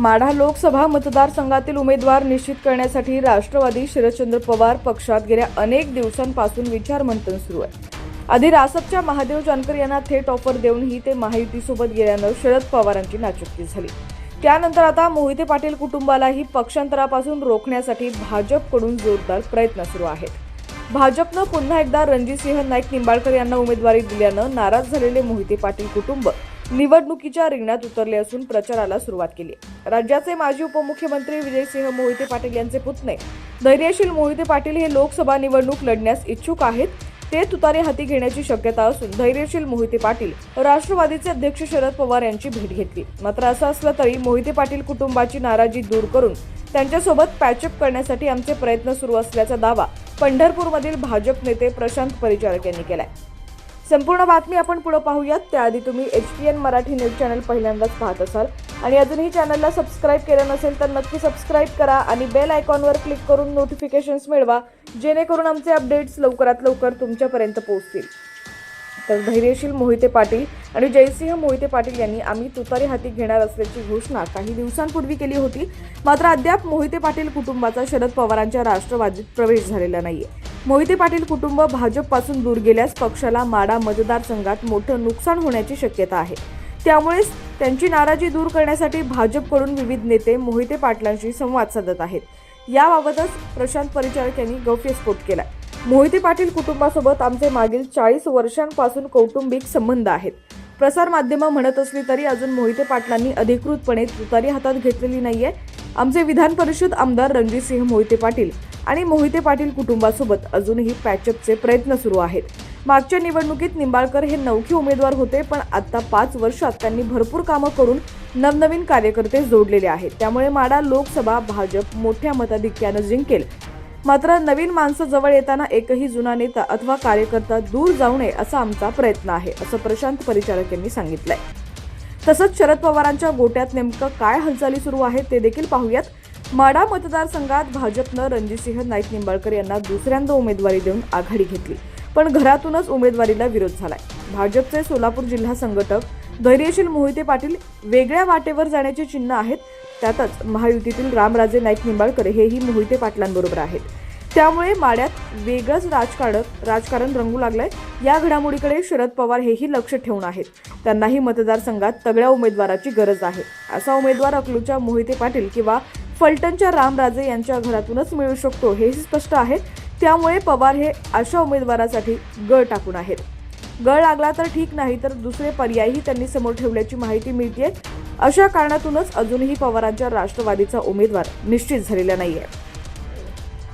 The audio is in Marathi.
माढा लोकसभा मतदारसंघातील उमेदवार निश्चित करण्यासाठी राष्ट्रवादी शरदचंद्र पवार पक्षात गेल्या अनेक दिवसांपासून विचारमंथन सुरू आहे. आधी रासपच्या महादेव जानकर यांना थेट ऑफर देऊनही ते महायुतीसोबत गेल्यानं शरद पवारांची नाचुकी झाली. त्यानंतर आता मोहिते पाटील कुटुंबालाही पक्षांतरापासून रोखण्यासाठी भाजपकडून जोरदार प्रयत्न सुरू आहेत. भाजपनं पुन्हा एकदा रणजितसिंह नाईक निंबाळकर यांना उमेदवारी दिल्यानं नाराज झालेले मोहिते पाटील कुटुंब निवडणुकीच्या रिंगणात उतरले असून प्रचाराला सुरुवात केली राज्याचे माजी उपमुख्यमंत्री विजयसिंह मोहिते पाटील यांचे पुतणे. धैर्यशील मोहिते पाटील हे लोकसभा निवडणूक लढण्यास इच्छुक आहेत. ते तुतारी हाती घेण्याची शक्यता असून धैर्यशील मोहिते पाटील राष्ट्रवादीचे अध्यक्ष शरद पवार यांची भेट घेतली. मात्र असं असलं तरी मोहिते पाटील कुटुंबाची नाराजी दूर करून त्यांच्यासोबत पॅचअप करण्यासाठी आमचे प्रयत्न सुरू असल्याचा दावा पंढरपूरमधील भाजप नेते प्रशांत परिचारक यांनी केलाय. संपूर्ण बातमी आपण पुढे पाहूयात. त्याआधी तुम्ही H P N Marathi news channel पहिल्यांदाच पाहत असाल. आणि अजूनही चॅनलला सबस्क्राईब केलं नसेल तर नक्की सबस्क्राईब करा आणि बेल आयकॉनवर क्लिक करून नोटिफिकेशन्स मिळवा जेणेकरून आमचे अपडेट्स लवकरात लवकर तुमच्यापर्यंत पोहोचतील. तर धैर्यशील मोहिते पाटील आणि जयसिंह मोहिते पाटील यांनी आम्ही तुतारी हाती घेणार असल्याची घोषणा काही दिवसांपूर्वी केली होती. मात्र अद्याप मोहिते पाटील कुटुंबाचा शरद पवारांच्या राष्ट्रवादीत प्रवेश झालेला नाहीये. मोहिते पाटील कुटुंब भाजपपासून दूर गेल्यास पक्षाला माडा मतदारसंघात मोठं नुकसान होण्याची शक्यता आहे. त्यामुळेच त्यांची नाराजी दूर करण्यासाठी भाजपकडून विविध नेते मोहिते पाटलांशी संवाद साधत आहेत. याबाबतच प्रशांत परिचारक यांनी गौप्यस्फोट केला मोहिते पाटील कुटुंबासोबत आमचे मागील चाळीस वर्षांपासून कौटुंबिक संबंध आहेत. प्रसार माध्यमं म्हणत असली तरी अजून मोहिते पाटलांनी अधिकृतपणे तुतारी हातात घेतलेली नाहीये. आमचे विधान परिषद आमदार रणजितसिंह मोहिते पाटील आणि मोहिते पाटील कुटुंबासोबत अजूनही पॅचअपचे प्रयत्न सुरू आहेत. मागच्या निवडणुकीत निंबाळकर हे नवखे उमेदवार होते पण आता पाच वर्षात त्यांनी भरपूर कामं करून नवनवीन कार्यकर्ते जोडलेले आहेत. त्यामुळे माडा लोकसभा भाजप मोठ्या मताधिक्यानं जिंकेल. मात्र नवीन माणसं जवळ येताना एकही जुना नेता अथवा कार्यकर्ता दूर जाऊ नये असा आमचा प्रयत्न आहे असं प्रशांत परिचारक यांनी सांगितलंय. तसंच शरद पवारांच्या गोट्यात नेमकं काय हालचाली सुरू आहेत ते देखील पाहूयात. माडा मतदारसंघात भाजपनं रणजितसिंह नाईक निंबाळकर यांना दुसऱ्यांदा उमेदवारी देऊन आघाडी घेतली. पण घरातूनच उमेदवारीला विरोध झालाय. भाजपचे सोलापूर जिल्हा संघटक धैर्यशील मोहिते पाटील वेगळ्या वाटेवर जाण्याची चिन्ह आहेत. त्यातच महायुतीतील रामराजे नाईक निंबाळकर हेही मोहिते पाटलांबरोबर आहेत. त्यामुळे माड्यात वेगळंच राजकारण राजकारण रंगू लागलंय. या घडामोडीकडे शरद पवार हेही लक्ष ठेवून आहेत. त्यांनाही मतदारसंघात तगड्या उमेदवाराची गरज आहे. असा उमेदवार अकलूच्या मोहिते पाटील किंवा फलटणच्या रामराजे यांच्या घरातूनच मिळू शकतो हेही स्पष्ट आहे. त्यामुळे पवार हे अशा उमेदवारासाठी गळ टाकून आहेत. गळ लागला तर ठीक नाही तर दुसरे पर्यायही त्यांनी समोर ठेवल्याची माहिती मिळते अशा कारणातूनच अजूनही पवारांच्या राष्ट्रवादीचा उमेदवार निश्चित झालेला नाहीये.